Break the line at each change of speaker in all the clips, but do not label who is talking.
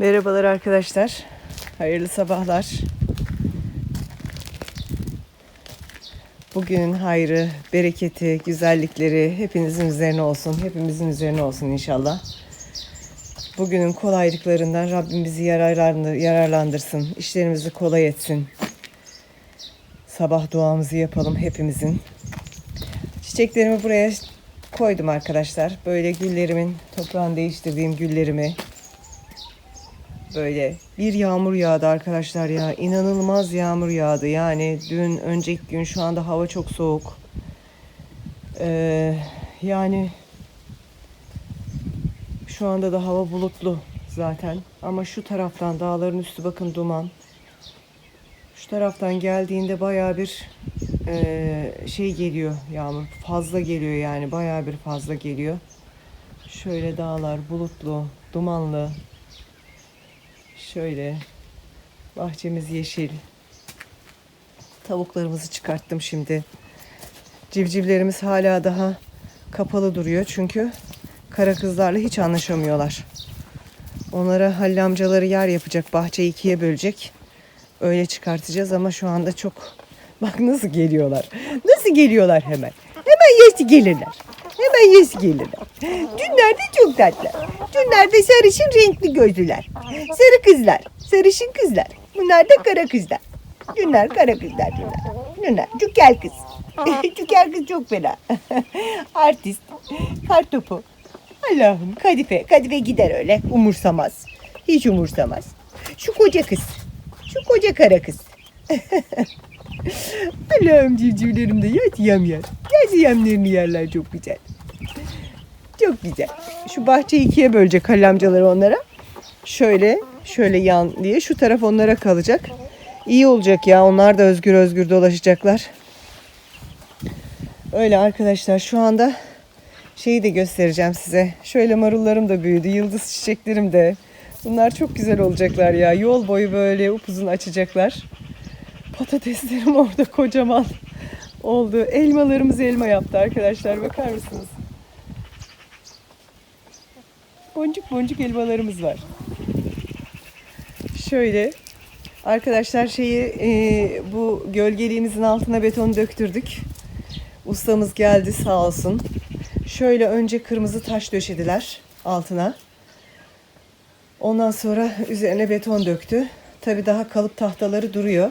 Merhabalar arkadaşlar. Hayırlı sabahlar. Bugünün hayrı, bereketi, güzellikleri hepinizin üzerine olsun. Hepimizin üzerine olsun inşallah. Bugünün kolaylıklarından Rabbim bizi yararlandır, yararlandırsın. İşlerimizi kolay etsin. Sabah duamızı yapalım hepimizin. Çiçeklerimi buraya koydum arkadaşlar. Böyle güllerimin, toprağını değiştirdiğim güllerimi, böyle bir yağmur yağdı arkadaşlar ya. İnanılmaz yağmur yağdı. Yani dün, önceki gün şu anda hava çok soğuk. Ee, yani şu anda da hava bulutlu zaten. Ama şu taraftan dağların üstü bakın duman. Şu taraftan geldiğinde baya bir e, şey geliyor yağmur. Fazla geliyor yani baya bir fazla geliyor. Şöyle dağlar bulutlu, dumanlı. Şöyle bahçemiz yeşil. Tavuklarımızı çıkarttım şimdi. Civcivlerimiz hala daha kapalı duruyor çünkü kara kızlarla hiç anlaşamıyorlar. Onlara Halil amcaları yer yapacak, bahçeyi ikiye bölecek. Öyle çıkartacağız ama şu anda çok... Bak nasıl geliyorlar. Nasıl geliyorlar hemen. Hemen yesi gelirler. Hemen yesi gelirler. Dünler de çok tatlı. Dünler de sarışın renkli gözlüler. Sarı kızlar. Sarışın kızlar. Bunlar da kara kızlar. Dünler kara kızlar dünler. Dünler cükel kız. cükel kız çok fena. Artist. Kartopu. Allah'ım kadife. Kadife gider öyle. Umursamaz. Hiç umursamaz. Şu koca kız. Şu koca kara kız. Allah'ım civcivlerim de yat yem yer. Yat yemlerini yerler çok güzel. Çok güzel. Şu bahçeyi ikiye bölecek Halil amcaları onlara. Şöyle, şöyle yan diye. Şu taraf onlara kalacak. İyi olacak ya. Onlar da özgür özgür dolaşacaklar. Öyle arkadaşlar şu anda şeyi de göstereceğim size. Şöyle marullarım da büyüdü. Yıldız çiçeklerim de. Bunlar çok güzel olacaklar ya. Yol boyu böyle upuzun açacaklar. Patateslerim orada kocaman oldu. Elmalarımız elma yaptı arkadaşlar. Bakar mısınız? Boncuk boncuk elmalarımız var. Şöyle arkadaşlar şeyi e, bu gölgeliğimizin altına beton döktürdük. Ustamız geldi sağ olsun. Şöyle önce kırmızı taş döşediler altına. Ondan sonra üzerine beton döktü. Tabii daha kalıp tahtaları duruyor.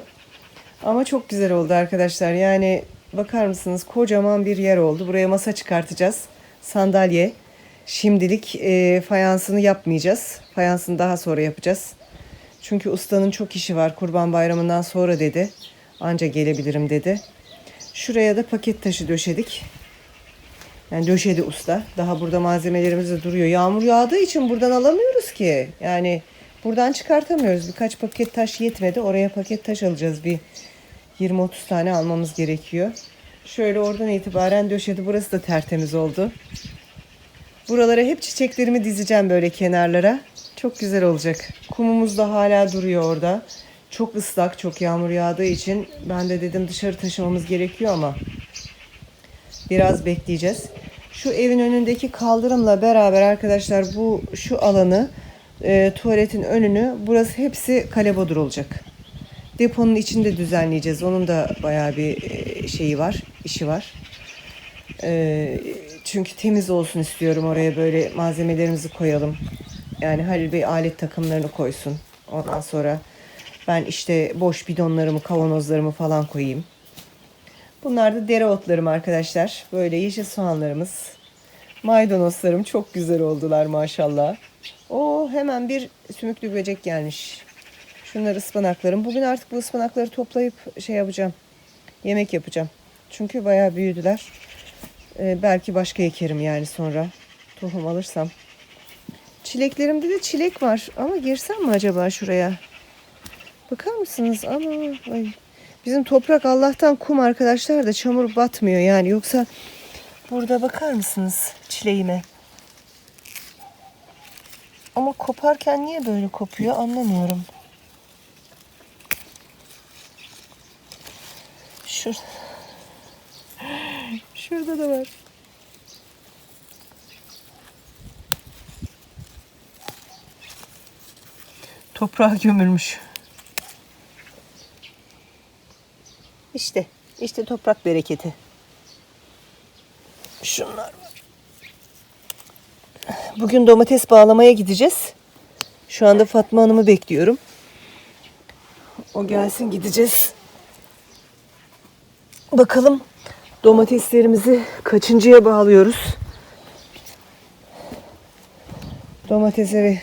Ama çok güzel oldu arkadaşlar. Yani bakar mısınız kocaman bir yer oldu. Buraya masa çıkartacağız. Sandalye. Şimdilik e, fayansını yapmayacağız. Fayansını daha sonra yapacağız. Çünkü ustanın çok işi var. Kurban bayramından sonra dedi. Anca gelebilirim dedi. Şuraya da paket taşı döşedik. Yani döşedi usta. Daha burada malzemelerimiz de duruyor. Yağmur yağdığı için buradan alamıyoruz ki. Yani buradan çıkartamıyoruz. Birkaç paket taş yetmedi. Oraya paket taş alacağız. Bir 20-30 tane almamız gerekiyor. Şöyle oradan itibaren döşedi. Burası da tertemiz oldu. Buralara hep çiçeklerimi dizeceğim böyle kenarlara. Çok güzel olacak. Kumumuz da hala duruyor orada. Çok ıslak, çok yağmur yağdığı için ben de dedim dışarı taşımamız gerekiyor ama biraz bekleyeceğiz. Şu evin önündeki kaldırımla beraber arkadaşlar bu şu alanı e, tuvaletin önünü burası hepsi kalebodur olacak. Deponun içinde düzenleyeceğiz. Onun da bayağı bir e, şeyi var, işi var. E, çünkü temiz olsun istiyorum oraya böyle malzemelerimizi koyalım. Yani Halil Bey alet takımlarını koysun. Ondan sonra ben işte boş bidonlarımı, kavanozlarımı falan koyayım. Bunlar da dereotlarım arkadaşlar. Böyle yeşil soğanlarımız. Maydanozlarım çok güzel oldular maşallah. O hemen bir sümüklü böcek gelmiş. Şunlar ıspanaklarım. Bugün artık bu ıspanakları toplayıp şey yapacağım. Yemek yapacağım. Çünkü bayağı büyüdüler. Ee, belki başka ekerim yani sonra. Tohum alırsam. Çileklerimde de çilek var. Ama girsem mi acaba şuraya? Bakar mısınız? Ama ay. Bizim toprak Allah'tan kum arkadaşlar da çamur batmıyor yani. Yoksa burada bakar mısınız çileğime? Ama koparken niye böyle kopuyor anlamıyorum. Şur Şurada da var. Toprağa gömülmüş. İşte, işte toprak bereketi. Şunlar var. Bugün domates bağlamaya gideceğiz. Şu anda Fatma Hanım'ı bekliyorum. O gelsin gideceğiz. Bakalım domateslerimizi kaçıncıya bağlıyoruz? Domates evi.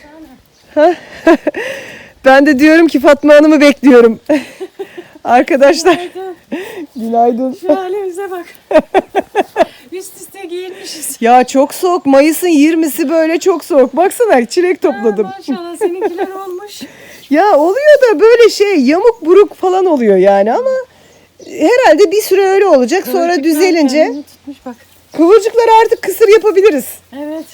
Ben de diyorum ki Fatma Hanım'ı bekliyorum. Arkadaşlar günaydın.
Şu halimize bak. Üst üste giyinmişiz.
Ya çok soğuk. Mayıs'ın 20'si böyle çok soğuk. Baksana çilek topladım.
Ha, maşallah seninkiler olmuş.
Ya oluyor da böyle şey yamuk buruk falan oluyor yani ama herhalde bir süre öyle olacak. Sonra
Kıvırcıklar
düzelince
kendini Tutmuş bak.
kıvırcıkları artık kısır yapabiliriz.
Evet.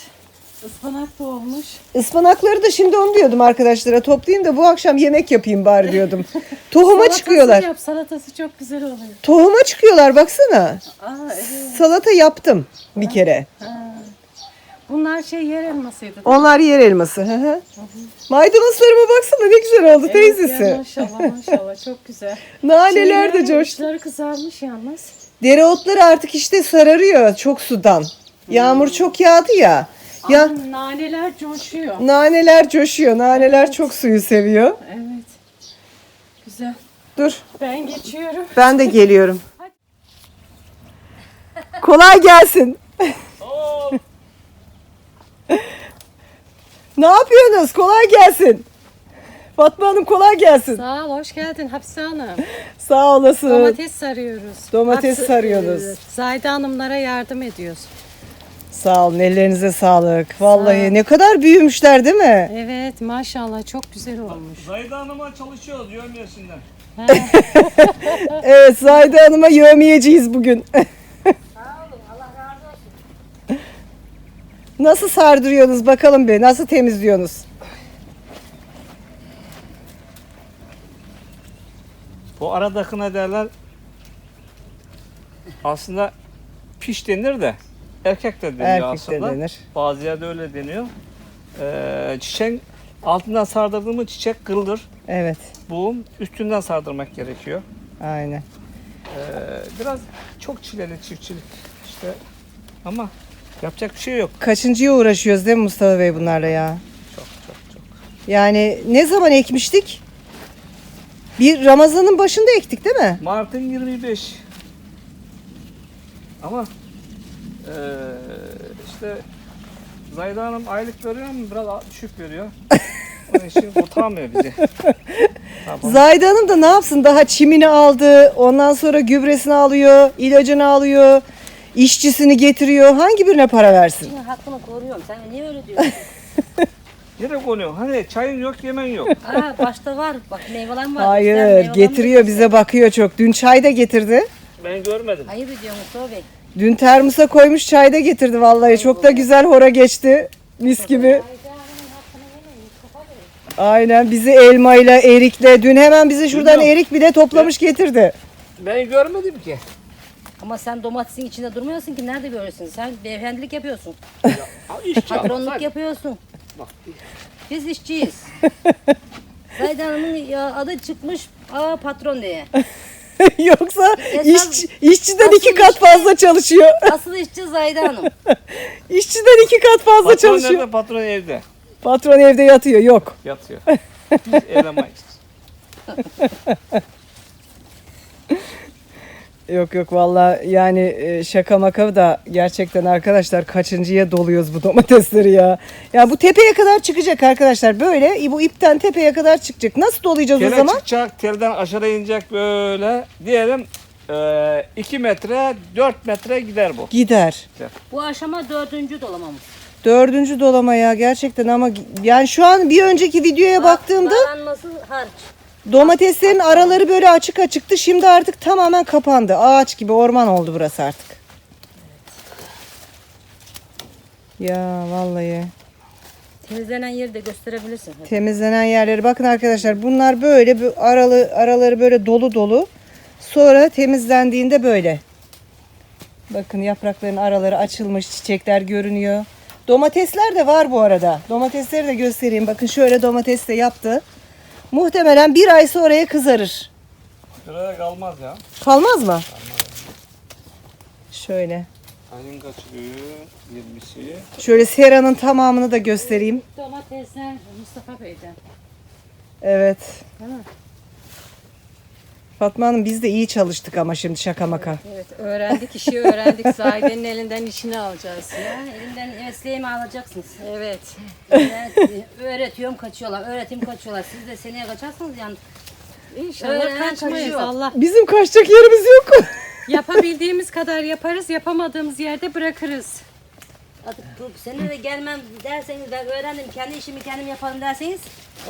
Ispanak da olmuş.
Ispanakları da şimdi onu diyordum arkadaşlara toplayayım da bu akşam yemek yapayım bari diyordum. Tohuma çıkıyorlar.
yap salatası çok güzel oluyor.
Tohuma çıkıyorlar baksana.
Aa evet.
Salata yaptım bir kere.
Ha. Bunlar şey yer elmasıydı.
Onlar yer elması. hı hı. Maydanozlarıma baksana ne güzel oldu
Evet,
teyzesi.
ya, maşallah maşallah çok güzel.
Naneler de
Şeyler,
coştu.
uçları kızarmış yalnız.
Dereotları artık işte sararıyor çok sudan. Yağmur çok yağdı ya. Ya
Ama naneler coşuyor.
naneler coşuyor. Naneler çok suyu seviyor.
Evet. Güzel.
Dur
Ben geçiyorum.
ben de geliyorum. Kolay gelsin. ne yapıyorsunuz? Kolay gelsin. Fatma Hanım kolay gelsin.
Sağ ol, hoş geldin Hapsi Hanım.
Sağ olasın.
Domates sarıyoruz.
Domates
Hapsi-
sarıyoruz.
e, Zahide Hanımlara yardım ediyoruz.
Sağ olun ellerinize sağlık. Vallahi ne kadar büyümüşler değil mi?
Evet maşallah çok güzel olmuş.
Zahide Hanım'a çalışıyoruz yövmiyesinden.
Evet Zahide Hanım'a yövmeyeceğiz bugün. Nasıl sardırıyorsunuz bakalım be? Nasıl temizliyorsunuz?
Bu aradakine derler aslında piş denir de erkek de deniyor
Erkek de
aslında.
denir.
Bazı yerde öyle deniyor. Ee, çiçek altından sardırdığımız çiçek kırılır.
Evet.
Bu üstünden sardırmak gerekiyor.
Aynen.
Ee, biraz çok çileli çiftçilik işte ama yapacak bir şey yok.
Kaçıncıya uğraşıyoruz değil mi Mustafa Bey bunlarla ya?
Çok çok çok.
Yani ne zaman ekmiştik? Bir Ramazan'ın başında ektik değil mi?
Mart'ın 25. Ama eee işte Zahide Hanım aylık veriyor ama biraz düşük veriyor. Onun için kurtarmıyor bizi. Yapalım?
Zahide Hanım da ne yapsın? Daha çimini aldı. Ondan sonra gübresini alıyor. ilacını alıyor. İşçisini getiriyor. Hangi birine para versin?
Senin hakkını koruyorum. Sen niye öyle diyorsun?
Nereye konuyor? Hani çayın yok, yemen yok.
Aa başta var. Bak meyvelerim var.
Hayır,
meyvelerini
getiriyor bize bakıyor çok. Dün çay da getirdi.
Ben görmedim.
Ayıp ediyor Mustafa Bey.
Dün termosa koymuş çay da getirdi vallahi. Çok da güzel hora geçti. Mis gibi. Aynen bizi elmayla, erikle. Dün hemen bizi şuradan
Bilmiyorum.
erik bile toplamış getirdi.
Ben görmedim ki.
Ama sen domatesin içinde durmuyorsun ki nerede görürsün? Sen beyefendilik yapıyorsun. Patronluk yapıyorsun.
Bak,
Biz işçiyiz. Zahide Hanım'ın ya adı çıkmış aa patron diye.
Yoksa işçi, işçiden
asıl
iki kat fazla çalışıyor.
Asıl işçi Zahide Hanım.
İşçiden iki kat fazla
Patron
çalışıyor.
nerede? Patron evde.
Patron evde yatıyor. Yok.
Yatıyor. Biz elemayız.
Yok yok valla yani e, şaka maka da gerçekten arkadaşlar kaçıncıya doluyoruz bu domatesleri ya. Ya bu tepeye kadar çıkacak arkadaşlar böyle bu ipten tepeye kadar çıkacak. Nasıl dolayacağız o
Tele
zaman?
çıkacak, telden aşağı inecek böyle. Diyelim 2 metre, 4 metre gider bu.
Gider.
Bu aşama dördüncü dolamamız.
Dördüncü dolama ya gerçekten ama yani şu an bir önceki videoya baktığımda
Bağlanması harç.
Domateslerin araları böyle açık açıktı. Şimdi artık tamamen kapandı. Ağaç gibi orman oldu burası artık. Ya vallahi.
Temizlenen yeri de gösterebilirsin.
temizlenen yerleri bakın arkadaşlar bunlar böyle bu aralı araları böyle dolu dolu sonra temizlendiğinde böyle bakın yaprakların araları açılmış çiçekler görünüyor domatesler de var bu arada domatesleri de göstereyim bakın şöyle domates de yaptı Muhtemelen bir ay sonraya kızarır.
Sıraya kalmaz ya.
Kalmaz mı? Şöyle.
Ayın kaçırıyor? 20'si.
Şöyle seranın tamamını da göstereyim.
Domatesler Mustafa Bey'den.
Evet.
Değil mi?
Fatma Hanım biz de iyi çalıştık ama şimdi şaka maka.
Evet öğrendik işi öğrendik. Zahide'nin elinden işini alacağız.
Yani elimden mesleğimi alacaksınız.
Evet.
Ben e, öğretiyorum kaçıyorlar. Öğretim kaçıyorlar. Siz de seneye kaçarsınız yani.
İnşallah
Öğrenen
kaçmayız
kaçıyor.
Allah.
Bizim kaçacak yerimiz yok.
Yapabildiğimiz kadar yaparız. Yapamadığımız yerde bırakırız.
Artık bu sene de gelmem derseniz ben öğrendim kendi işimi kendim yaparım derseniz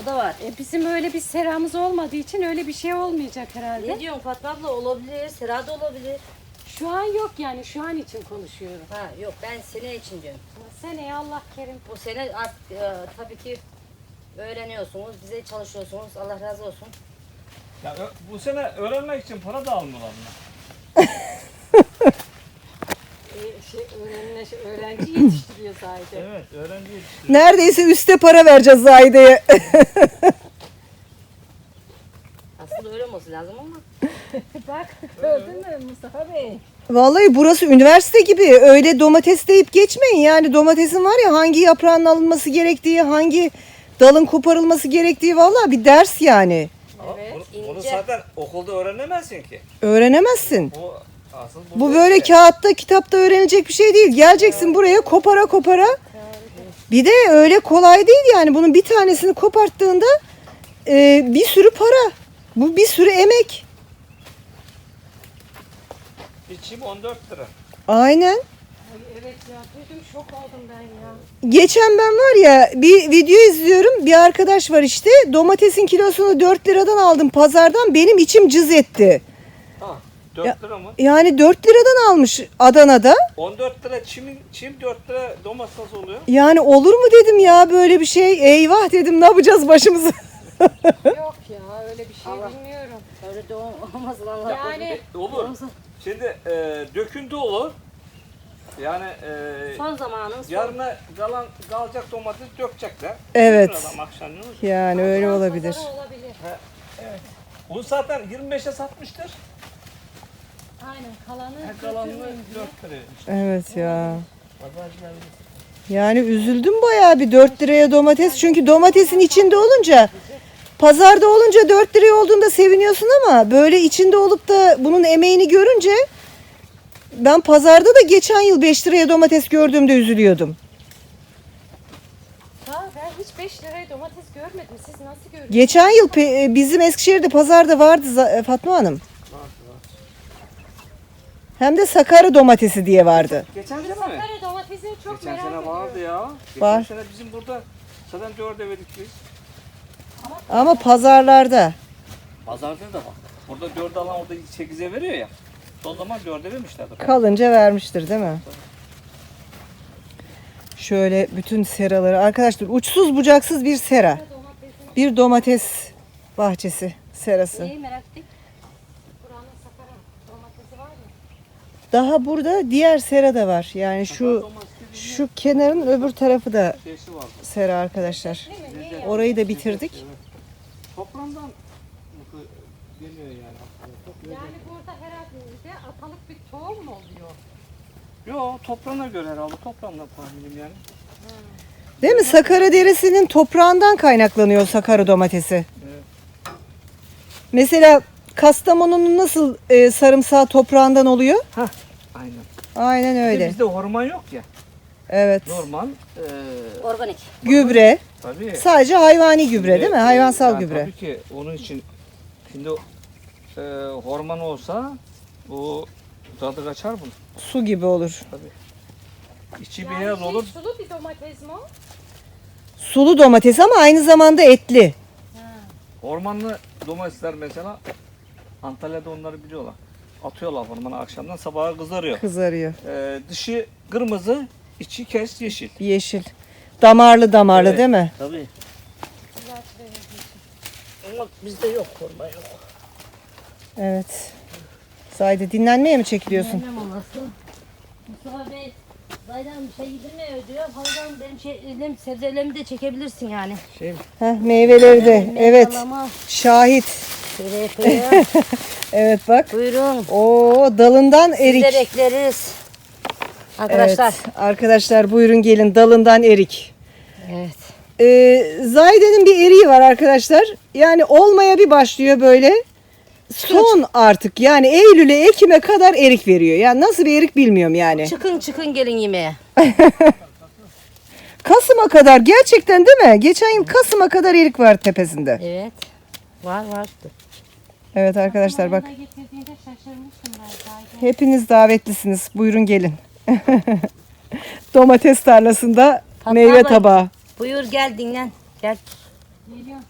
o da var.
E, bizim öyle bir seramız olmadığı için öyle bir şey olmayacak herhalde.
Ne diyorsun Fatma abla olabilir, Sera da olabilir.
Şu an yok yani şu an için konuşuyorum.
Ha yok ben sene için diyorum.
Seneye Allah kerim.
Bu sene artık e, tabii ki öğreniyorsunuz, bize çalışıyorsunuz. Allah razı olsun.
Ya ö- bu sene öğrenmek için para da almıyorlar bunlar.
E, şey, şey, öğrenci yetiştiriyor Zahide.
Evet, öğrenci yetiştiriyor.
Neredeyse üste para vereceğiz Zahide'ye.
Aslında öyle olması lazım ama.
Bak gördün mü Mustafa Bey?
Vallahi burası üniversite gibi. Öyle domates deyip geçmeyin. Yani domatesin var ya hangi yaprağın alınması gerektiği, hangi dalın koparılması gerektiği vallahi bir ders yani.
Ama
Evet,
bunu, bunu
ince.
zaten okulda öğrenemezsin ki.
Öğrenemezsin.
Bu asıl
Bu böyle kağıtta, kitapta öğrenecek bir şey değil. Geleceksin buraya kopara kopara. Bir de öyle kolay değil yani. Bunun bir tanesini koparttığında e, bir sürü para. Bu bir sürü emek.
Biçim 14 lira.
Aynen.
Ay, evet ya duydum şok oldum ben ya.
Geçen ben var ya bir video izliyorum. Bir arkadaş var işte. Domatesin kilosunu 4 liradan aldım pazardan. Benim içim cız etti.
Ha, 4
Ya-
lira mı?
Yani 4 liradan almış Adana'da.
14 lira çim, çim 4 lira domates nasıl oluyor?
Yani olur mu dedim ya böyle bir şey. Eyvah dedim ne yapacağız başımıza.
Yok ya öyle bir şey bilmiyorum.
Öyle de olmasın Allah
Yani
E, olur. Şimdi e, döküntü olur. Yani e,
Son zamanın son.
yarına kalan kalacak domates dökecekler.
Evet.
Adam akşam ne olacak?
Yani öyle olabilir.
pazarı olabilir.
Bu zaten 25'e satmıştır.
Aynen kalanı
kalanını. 4 liraya.
Evet ya. Yani üzüldüm bayağı bir 4 liraya domates. Çünkü domatesin içinde olunca pazarda olunca 4 liraya olduğunda seviniyorsun ama böyle içinde olup da bunun emeğini görünce ben pazarda da geçen yıl 5 liraya domates gördüğümde üzülüyordum.
Ha, ben hiç 5 liraya domates görmedim. Siz nasıl görüyorsunuz?
Geçen yıl pe- e, bizim Eskişehir'de pazarda vardı za- Fatma Hanım. Hem de Sakarya domatesi diye vardı.
Geçen sene mi?
Sakarya domatesini çok
Geçen
merak
sene
ediyorum.
vardı ya. Geçen
Var.
sene bizim burada zaten 4'e verdik biz.
Ama pazarlarda.
Pazarda da var. Burada 4 alan orada 8'e veriyor ya. O zaman 4'e vermişlerdi.
Kalınca vermiştir değil mi? Şöyle bütün seraları arkadaşlar uçsuz bucaksız bir sera. Bir domates bahçesi serası.
Neyi merak ettik?
buranın Sakarya domatesi var mı?
Daha burada diğer sera da var. Yani şu şu kenarın öbür tarafı da sera arkadaşlar. Orayı da bitirdik.
Toplamdan geliyor yani.
Yani burada herhalde atalık bir tohum mu oluyor?
Yo toprağına göre herhalde toprağından tahminim yani.
Değil mi? Sakarya Deresi'nin toprağından kaynaklanıyor Sakarya domatesi.
Evet.
Mesela Kastamonu'nun nasıl e, sarımsağı toprağından oluyor?
Aynen.
Aynen öyle.
bizde hormon yok ya.
Evet.
Normal. E,
Organik.
Gübre.
tabii.
Sadece hayvani gübre değil mi? Hayvansal
yani
gübre.
Tabii ki onun için şimdi e, hormon olsa bu tadı kaçar bunun.
Su gibi olur.
Tabii. İçi
Yani
beyaz
şey,
olur.
sulu bir domates mi o?
Sulu domates ama aynı zamanda etli.
Ormanlı domatesler mesela Antalya'da onları biliyorlar. Atıyorlar ormana akşamdan sabaha kızarıyor.
Kızarıyor.
Ee, dışı kırmızı, içi kes yeşil.
Yeşil. Damarlı damarlı
Evet.
değil mi?
Tabii. Ama bizde yok hormon yok.
Evet. Zayde dinlenmeye mi çekiliyorsun?
Bilmem olması. Mustafa Bey Zaydan bir şey yedirmiyor diyor. Halıdan benim şeylerim, sebzelerimi de çekebilirsin yani.
Şey,
Heh, meyveleri de. Evet.
Meyvelama.
Şahit.
Yapıyor.
Evet bak.
Buyurun.
Oo dalından erik.
Biz de bekleriz. Arkadaşlar.
Evet, arkadaşlar buyurun gelin dalından erik.
Evet.
Ee, Zahide'nin bir eriği var arkadaşlar. Yani olmaya bir başlıyor böyle. Son artık yani Eylül'e Ekim'e kadar erik veriyor. Yani nasıl bir erik bilmiyorum yani.
Çıkın çıkın gelin yemeğe.
Kasım'a kadar gerçekten değil mi? Geçen yıl Kasım'a kadar erik var tepesinde.
Evet. Var var.
Evet arkadaşlar bak hepiniz davetlisiniz. Buyurun gelin. Domates tarlasında
Fatma
meyve
abla.
tabağı.
Buyur gel dinlen. Gel.
Geliyorum.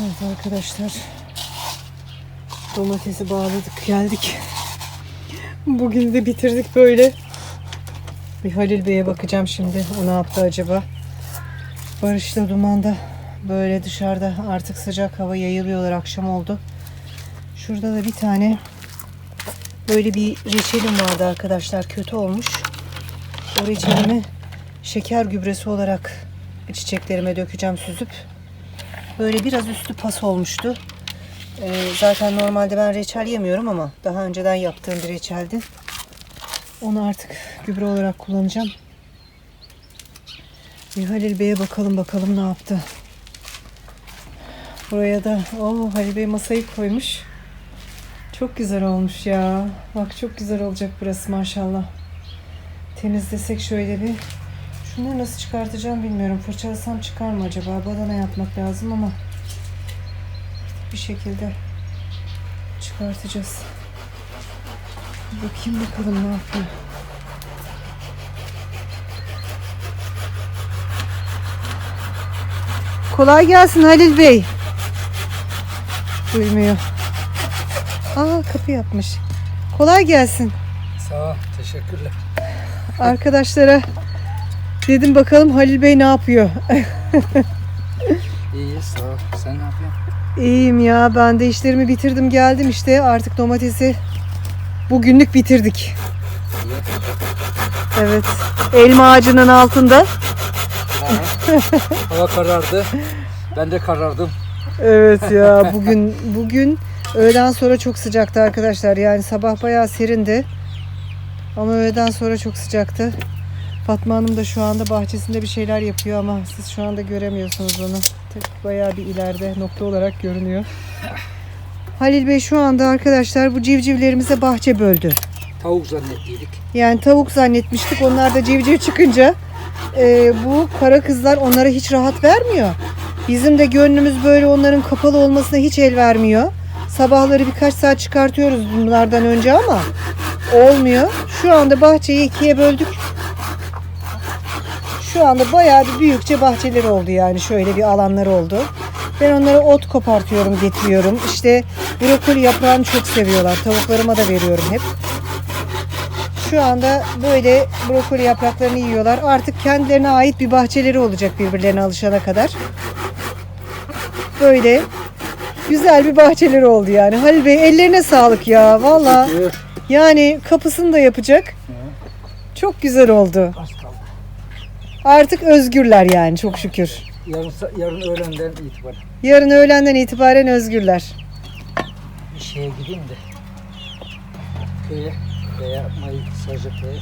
Evet arkadaşlar. Domatesi bağladık geldik. Bugün de bitirdik böyle. Bir Halil Bey'e bakacağım şimdi. O ne yaptı acaba? Barış'la Duman'da böyle dışarıda artık sıcak hava yayılıyorlar. Akşam oldu. Şurada da bir tane böyle bir reçelim vardı arkadaşlar. Kötü olmuş. O reçelimi şeker gübresi olarak çiçeklerime dökeceğim süzüp. Böyle biraz üstü pas olmuştu. Ee, zaten normalde ben reçel yemiyorum ama daha önceden yaptığım bir reçeldi. Onu artık gübre olarak kullanacağım. Bir Halil Bey'e bakalım bakalım ne yaptı. Buraya da o Halil Bey masayı koymuş. Çok güzel olmuş ya. Bak çok güzel olacak burası maşallah. Temizlesek şöyle bir. Şunları nasıl çıkartacağım bilmiyorum. Fırçalasam çıkar mı acaba? Badana yapmak lazım ama bir şekilde çıkartacağız. Bakayım bakalım ne yapıyor. Kolay gelsin Halil Bey. Duymuyor. Aa kapı yapmış. Kolay gelsin.
sağ ol, teşekkürler.
Arkadaşlara dedim bakalım Halil Bey ne yapıyor?
İyi, sağ ol. Sen ne yapıyorsun?
İyiyim ya ben de işlerimi bitirdim geldim işte artık domatesi bugünlük bitirdik. Evet elma ağacının altında.
Hava karardı. Ben de karardım.
Evet ya bugün bugün öğleden sonra çok sıcaktı arkadaşlar yani sabah bayağı serindi ama öğleden sonra çok sıcaktı. Fatma Hanım da şu anda bahçesinde bir şeyler yapıyor ama siz şu anda göremiyorsunuz onu. Tabii bayağı bir ileride nokta olarak görünüyor. Halil Bey şu anda arkadaşlar bu civcivlerimize bahçe böldü.
Tavuk zannettiydik.
Yani tavuk zannetmiştik. Onlar da civciv çıkınca e, bu kara kızlar onlara hiç rahat vermiyor. Bizim de gönlümüz böyle onların kapalı olmasına hiç el vermiyor. Sabahları birkaç saat çıkartıyoruz bunlardan önce ama olmuyor. Şu anda bahçeyi ikiye böldük. Şu anda bayağı bir büyükçe bahçeleri oldu yani şöyle bir alanları oldu. Ben onlara ot kopartıyorum, getiriyorum. İşte brokoli yaprağını çok seviyorlar. Tavuklarıma da veriyorum hep. Şu anda böyle brokoli yapraklarını yiyorlar. Artık kendilerine ait bir bahçeleri olacak birbirlerine alışana kadar. Böyle güzel bir bahçeleri oldu yani. Halil Bey ellerine sağlık ya. Valla yani kapısını da yapacak. Çok güzel oldu. Artık özgürler yani çok şükür.
Yarın, yarın öğlenden itibaren
Yarın öğlenden itibaren özgürler.
bir şeye gideyim de köye veya Mayı Sarıcaköy'e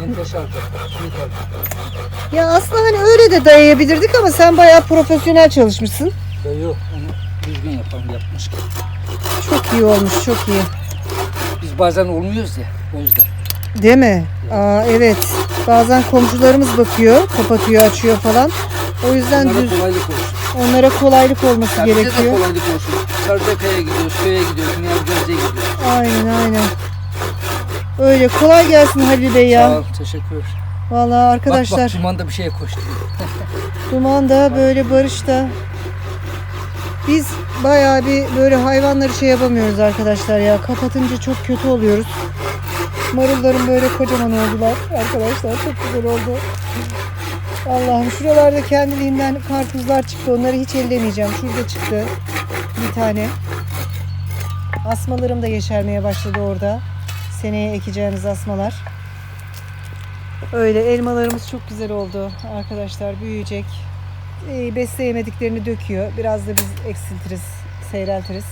menteşe alacak, simit alacak.
Ya aslında hani öyle de dayayabilirdik ama sen bayağı profesyonel çalışmışsın.
Ya Yok, onu düzgün yapan yapmış.
Çok iyi olmuş, çok iyi.
Biz bazen olmuyoruz ya, o yüzden.
Değil mi? Aa, evet. Bazen komşularımız bakıyor, kapatıyor, açıyor falan. O yüzden
Onlara
düz,
kolaylık olsun.
onlara kolaylık olması
Ya bize de
gerekiyor.
kolaylık olsun. Sarıcaköy'e gidiyoruz, köye gidiyoruz, Niyazgöz'e gidiyoruz.
Aynen aynen. Öyle kolay gelsin Halil Bey
Sağ
ya.
ol, teşekkür.
Vallahi arkadaşlar
Bak bak, Duman da bir şeye koştu.
Duman da böyle Barış da biz bayağı bir böyle hayvanları şey yapamıyoruz arkadaşlar ya. Kapatınca çok kötü oluyoruz. Marullarım böyle kocaman oldular arkadaşlar. Çok güzel oldu. Allah'ım şuralarda kendiliğinden karpuzlar çıktı. Onları hiç ellemeyeceğim. Şurada çıktı bir tane. Asmalarım da yeşermeye başladı orada. Seneye ekeceğimiz asmalar. Öyle elmalarımız çok güzel oldu arkadaşlar. Büyüyecek. Ee, besleyemediklerini döküyor. Biraz da biz eksiltiriz, seyreltiriz.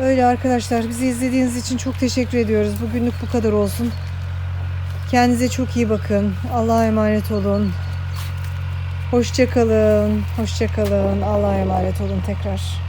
Öyle arkadaşlar bizi izlediğiniz için çok teşekkür ediyoruz. Bugünlük bu kadar olsun. Kendinize çok iyi bakın. Allah'a emanet olun. Hoşça kalın. Hoşça kalın. Allah'a emanet olun tekrar.